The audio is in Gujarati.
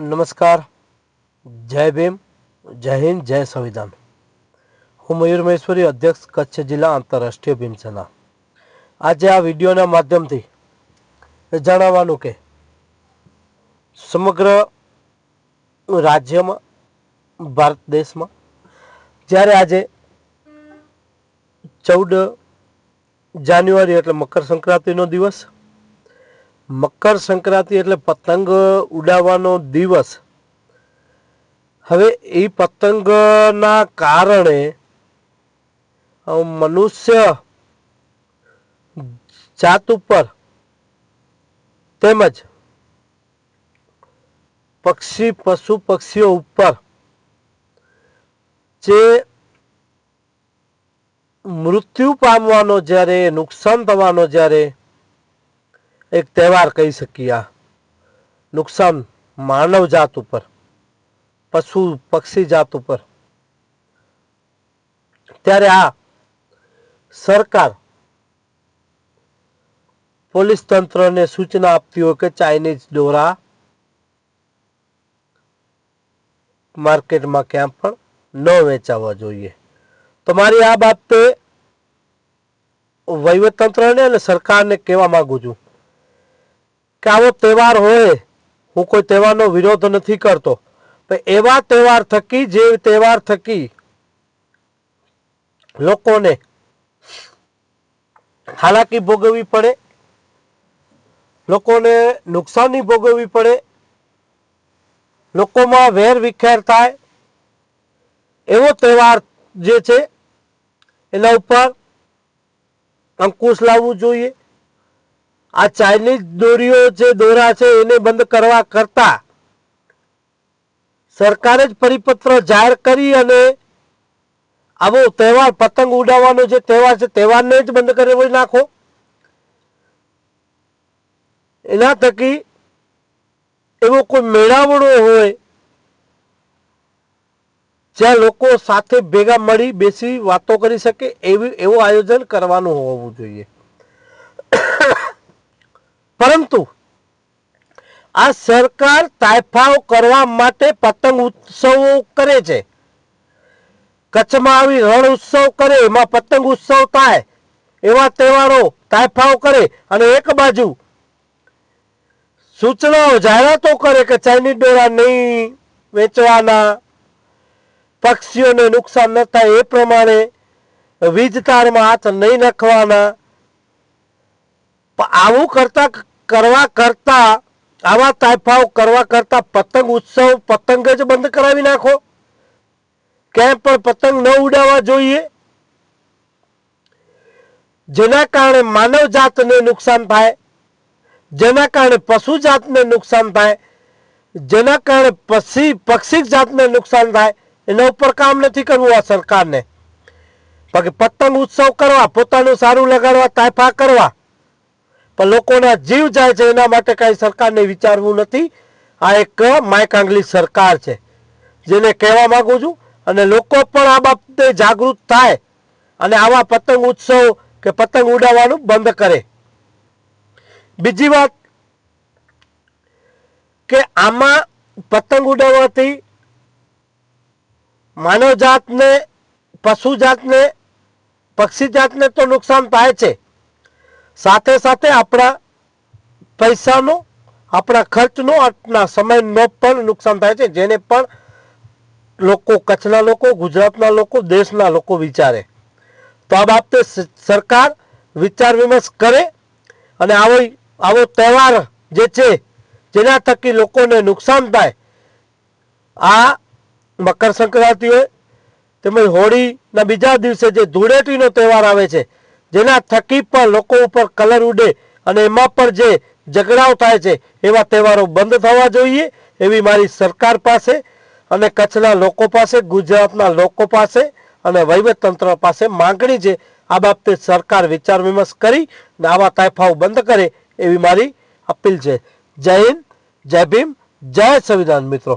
નમસ્કાર. જય ભીમ. જય હિન્દ. જય સંવિધાન. હું મયુર મહેશ્વરી, અધ્યક્ષ કચ્છ જિલ્લા આંતરરાષ્ટ્રીય ભીમસેના આજે આ વિડીયોના માધ્યમથી જણાવવાનું કે સમગ્ર રાજ્યમાં, ભારત દેશમાં, જ્યારે આજે ચૌદ જાન્યુઆરી એટલે મકર સંક્રાંતિનો દિવસ મકર સંક્રાંતિ એટલે પતંગ ઉડાવવાનો દિવસ. હવે એ પતંગના કારણે મનુષ્ય જાત ઉપર તેમજ પક્ષી, પશુ, પક્ષીઓ ઉપર જે મૃત્યુ પામવાનો જ્યારે, નુકસાન થવાનો જ્યારે એક તહેવાર કહી શકીએ આ. નુકસાન માનવ જાત ઉપર, પશુ, પક્ષી જાત ઉપર. ત્યારે આ સરકાર પોલીસ તંત્રને સૂચના આપતી હોય કે ચાઇનીઝ દોરા માર્કેટમાં ક્યાં પણ ન વેચાવા જોઈએ. તો મારી આ બાબતે વહીવટતંત્રને અને સરકારને કહેવા માંગુ છું. કે આવો તહેવાર હોય, હું કોઈ તહેવારનો વિરોધ નથી કરતો. પણ એવા તહેવાર થકી, જે તહેવાર થકી લોકોને હાલાકી ભોગવવી પડે, લોકોને નુકસાની ભોગવવી પડે, લોકોમાં વેર વિખેર થાય, એવો તહેવાર જે છે, એના ઉપર અંકુશ લાવવું જોઈએ. આ ચાઇનીઝ દોરીઓ જે દોરા છે એને બંધ કરવા કરતા સરકારે જ પરિપત્ર જાહેર કરી અને આવો તહેવાર, પતંગ ઉડાવવાનો જે તહેવાર છે, તહેવારને જ બંધ કરી નાખો. એના થકી એવો કોઈ મેળાવડો હોય જ્યાં લોકો સાથે ભેગા મળી બેસી વાતો કરી શકે, એવી, એવું આયોજન કરવાનું હોવું જોઈએ. પરંતુ આ સરકાર તાયફાઓ કરવા માટે પતંગ ઉત્સવો કરે છે. કચ્છમાં આવી રણ ઉત્સવ કરે, એમાં પતંગ ઉત્સવ થાય, એવા તહેવારો તાયફાઓ કરે અને એક બાજુ સૂચનાઓ, જાહેરાતો કરે કે ચાઇનીઝ ડોરા નહીં વેચવાના, પક્ષીઓને નુકસાન ન થાય એ પ્રમાણે વીજ તારમાં હાથ નહીં નાખવાના. આવું કરતા કરવા કરતા, આવા તાયફાઓ કરવા કરતા પતંગ ઉત્સવ પતંગ જ બંધ કરાવી નાખો. ક્યાંય પણ પતંગ ન ઉડાવવા જોઈએ? જેના કારણે માનવ જાતને નુકસાન થાય, જેના કારણે પશુ જાતને નુકસાન થાય, જેના કારણે પક્ષી પક્ષી જાતને નુકસાન થાય, એના ઉપર કામ નથી કરવું આ સરકારને. પતંગ ઉત્સવ કરવા, પોતાનું સારું લગાડવા, તાયફા કરવા પણ લોકોના જીવ જાય છે એના માટે કાંઈ સરકારને વિચારવું નથી. આ એક માયકાંગલી સરકાર છે, જેને કહેવા માંગુ છું. અને લોકો પણ આ બાબતે જાગૃત થાય અને આવા પતંગ ઉત્સવ કે પતંગ ઉડાવવાનું બંધ કરે. બીજી વાત કે આમાં પતંગ ઉડાવવાથી માનવ જાતને પશુ જાતને પક્ષી જાતને તો નુકસાન થાય છે. સાથે સાથે આપણા પૈસાનો, આપણા ખર્ચનો આપણા સમયનો પણ નુકસાન થાય છે, જેને પણ લોકો, કચ્છના લોકો, ગુજરાતના લોકો, દેશના લોકો વિચારે. તો આ બાબતે સરકાર વિચાર વિમર્શ કરે અને આવો આવો તહેવાર જે છે, જેના થકી લોકોને નુકસાન થાય, આ મકર સંક્રાંતિ હોય તેમજ હોળીના બીજા દિવસે જે ધૂળેટીનો તહેવાર આવે છે જેના થકી પણ લોકો ઉપર કલર ઉડે અને એમાં પણ જે ઝઘડાઓ થાય છે, એવા તહેવારો બંધ થવા જોઈએ એવી મારી સરકાર પાસે અને કચ્છના લોકો પાસે, ગુજરાતના લોકો પાસે અને વહીવટતંત્ર પાસે માંગણી છે. આ બાબતે સરકાર વિચાર વિમર્શ કરી અને આવા તાયફાઓ બંધ કરે એવી મારી અપીલ છે. જય હિન્દ, જય ભીમ, જય સંવિધાન મિત્રો.